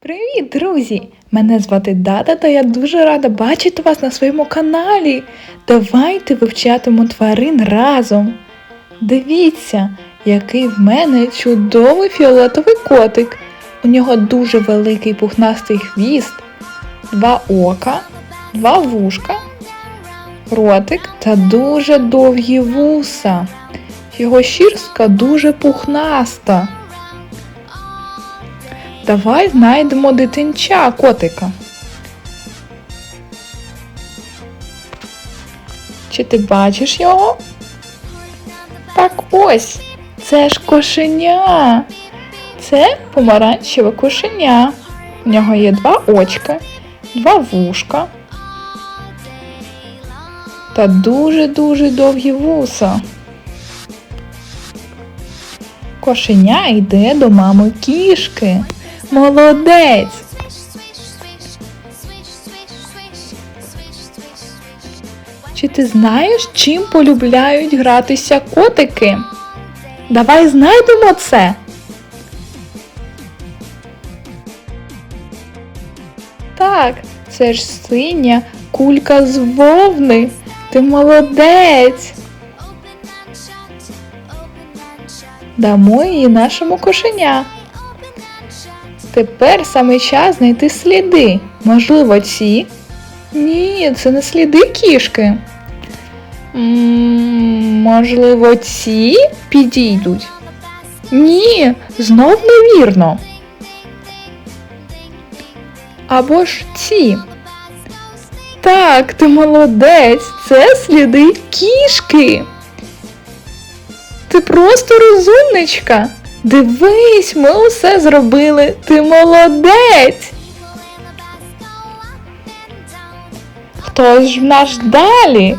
Привіт, друзі! Мене звати Дада, та я дуже рада бачити вас на своєму каналі. Давайте вивчатимемо тварин разом. Дивіться, який в мене чудовий фіолетовий котик. У нього дуже великий пухнастий хвіст, два ока, два вушка, ротик та дуже довгі вуса. Його шірстка дуже пухнаста. Давай знайдемо дитинча котика. Чи ти бачиш його? Так ось, це ж кошеня. Це помаранчеве кошеня. У нього є два очка, два вушка та дуже-дуже довгі вуса. Кошеня йде до мами кішки. Молодець! Чи ти знаєш, чим полюбляють гратися котики? Давай знайдемо це. Так, це ж синя кулька з вовни. Ти молодець. Дамо її нашому кошеня. Тепер саме час знайти сліди. Можливо, ці? Ні, це не сліди кішки. Можливо, ці підійдуть? Ні, знов невірно. Або ж ці. Так, ти молодець, це сліди кішки. Ти просто розумничка. Дивись, ми усе зробили. Ти молодець. Хто ж наш далі?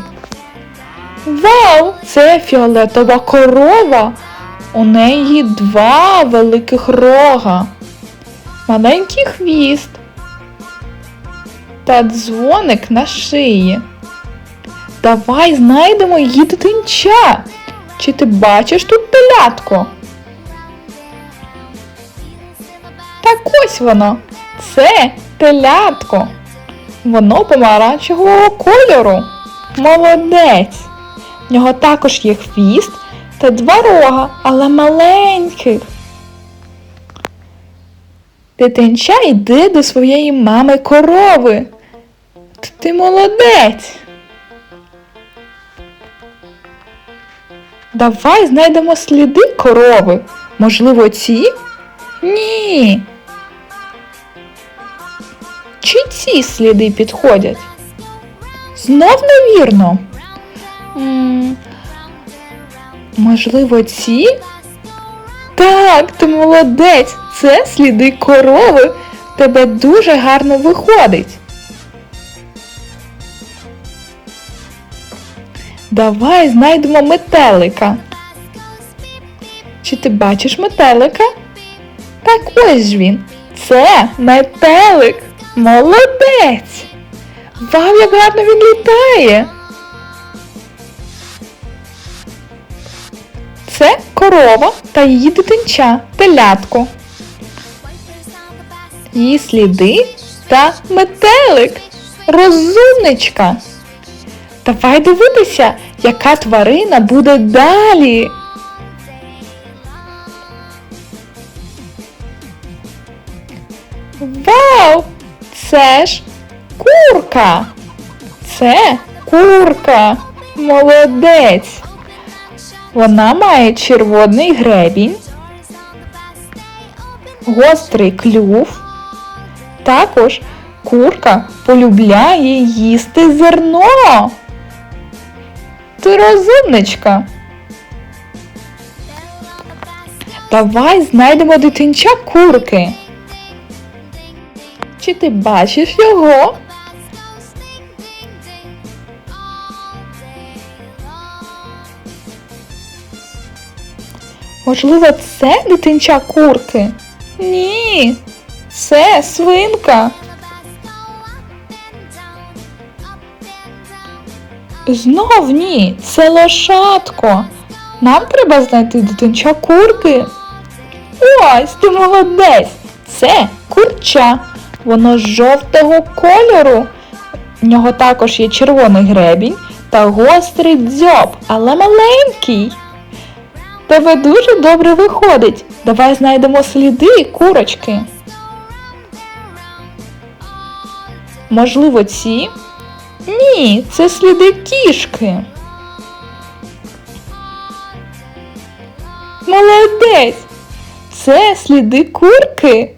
Вау, це фіолетова корова. У неї два великих рога, маленький хвіст та дзвоник на шиї. Давай знайдемо її дитинча. Чи ти бачиш тут телятко? Так ось воно. Це телятко. Воно помаранчевого кольору. Молодець. В нього також є хвіст та два рога, але маленьких. Дитинча йде до своєї мами корови. Ти молодець. Давай знайдемо сліди корови. Можливо, ці? Ні. Чи ці сліди підходять? Знов невірно. М, Можливо, ці? Так, ти молодець. Це сліди корови. Тебе дуже гарно виходить. Давай знайдемо метелика. Чи ти бачиш метелика? Так ось ж він. Це метелик. Молодець. Вау, як гарно він літає. Це корова та її дитинча, телятко. Її сліди та метелик. Розумничка. Давай дивитися, яка тварина буде далі. Це ж курка. Це курка. Молодець. Вона має червоний гребінь, гострий клюв. Також курка полюбляє їсти зерно. Ти розумничка. Давай знайдемо дитинча курки. Чи ти бачиш його? Можливо, це дитинча курки? Ні, це свинка. Знов ні, це лошадко. Нам треба знайти дитинча курки. Ось, ти молодець. Це курча. Воно жовтого кольору. В нього також є червоний гребінь та гострий дзьоб, але маленький. Тебе дуже добре виходить. Давай знайдемо сліди курочки. Можливо, ці? Ні, це сліди кішки. Молодець! Це сліди курки.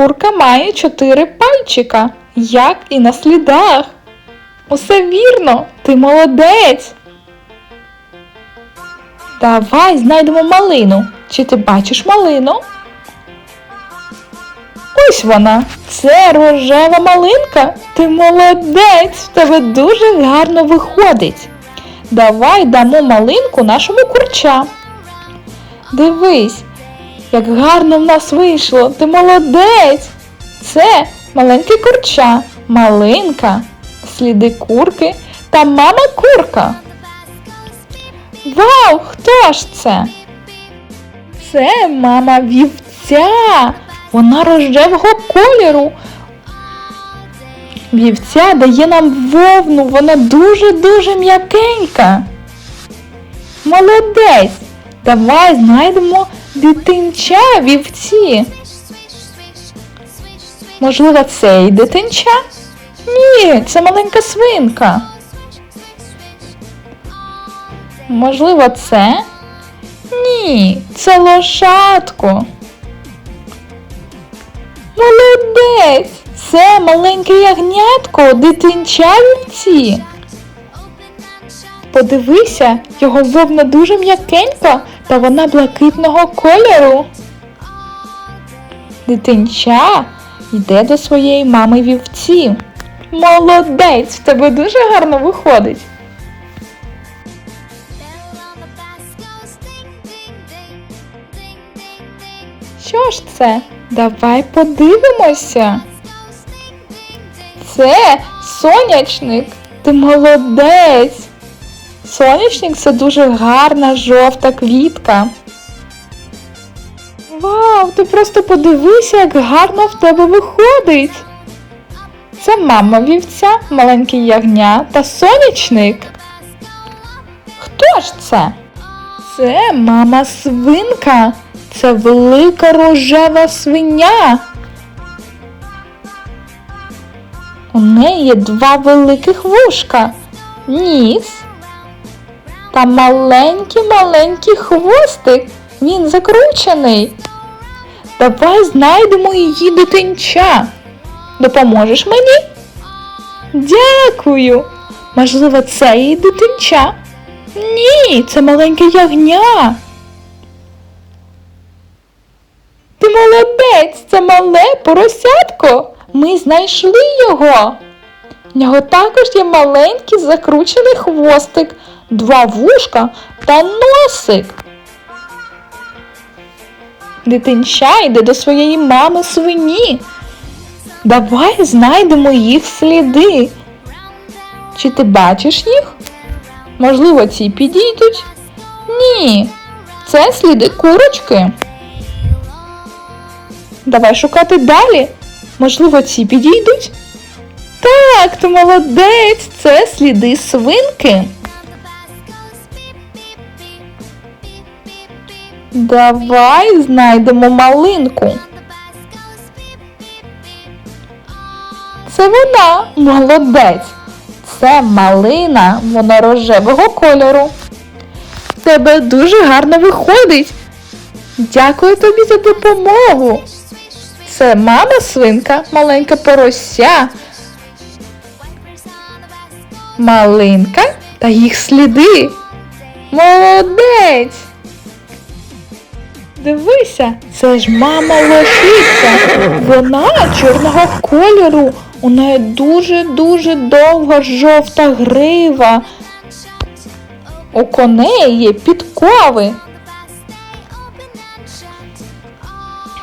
Курка має чотири пальчика, як і на слідах. Усе вірно, ти молодець. Давай знайдемо малину. Чи ти бачиш малину? Ось вона. Це рожева малинка. Ти молодець, в тебе дуже гарно виходить. Давай дамо малинку нашому курча. Дивись, як гарно в нас вийшло. Ти молодець. Це маленьке курча, малинка, сліди курки та мама курка. Вау, хто ж це? Це мама вівця. Вона рожевого кольору. Вівця дає нам вовну, вона дуже-дуже м'якенька. Молодець! Давай знайдемо дитинча вівці. Можливо, це і дитинча? Ні, це маленька свинка. Можливо, це? Ні, це лошадко. Молодець! Це маленьке ягнятко, дитинча вівці. Подивися, його вовна дуже м'якенька та вона блакитного кольору. Дитинча йде до своєї мами вівці. Молодець, в тебе дуже гарно виходить. Що ж це? Давай подивимося. Це сонячник. Ти молодець. Сонячник це дуже гарна жовта квітка. Вау, ти просто подивися, як гарно в тебе виходить. Це мама вівця, маленький ягня та сонячник. Хто ж це? Це мама свинка. Це велика рожева свиня. У неї є два великих вушка, ніс та маленький-маленький хвостик. Він закручений. Давай знайдемо її дитинча. Допоможеш мені? Дякую. Можливо, це її дитинча? Ні, це маленьке ягня. Ти молодець, це мале поросятко. Ми знайшли його. В нього також є маленький закручений хвостик, два вушка та носик. Дитинча йде до своєї мами свині. Давай знайдемо їх сліди. Чи ти бачиш їх? Можливо, ці підійдуть? Ні, це сліди курочки. Давай шукати далі. Можливо, ці підійдуть? Так, ти молодець, це сліди свинки. Давай знайдемо малинку. Це вона, молодець. Це малина, вона рожевого кольору. Тебе дуже гарно виходить. Дякую тобі за допомогу. Це мама свинка, маленька порося, малинка та їх сліди. Молодець! Дивися, це ж мама лошиця. Вона чорного кольору. У неї дуже-дуже довга жовта грива. У коней є підкови.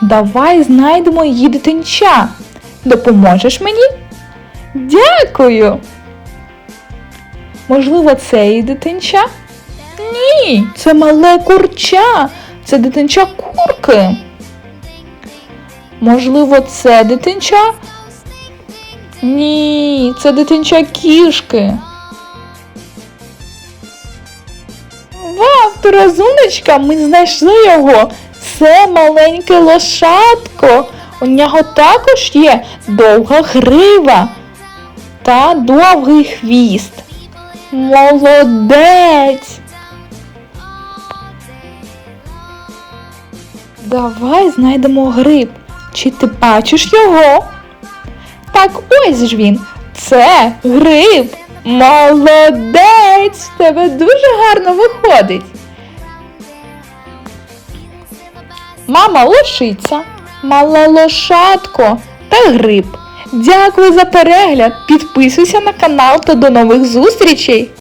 Давай знайдемо її дитинча. Допоможеш мені? Дякую. Можливо, це її дитинча? Ні, це мале курча. Це дитинча курки. Можливо, це дитинча? Ні, це дитинча кішки. Вау, ти розумничка, ми знайшли його. Це маленьке лошадко. У нього також є довга грива та довгий хвіст. Молодець. Давай знайдемо гриб. Чи ти бачиш його? Так ось ж він. Це гриб. Молодець! Тебе дуже гарно виходить. Мама лошиця, мала лошадко та гриб. Дякую за перегляд. Підписуйся на канал та до нових зустрічей!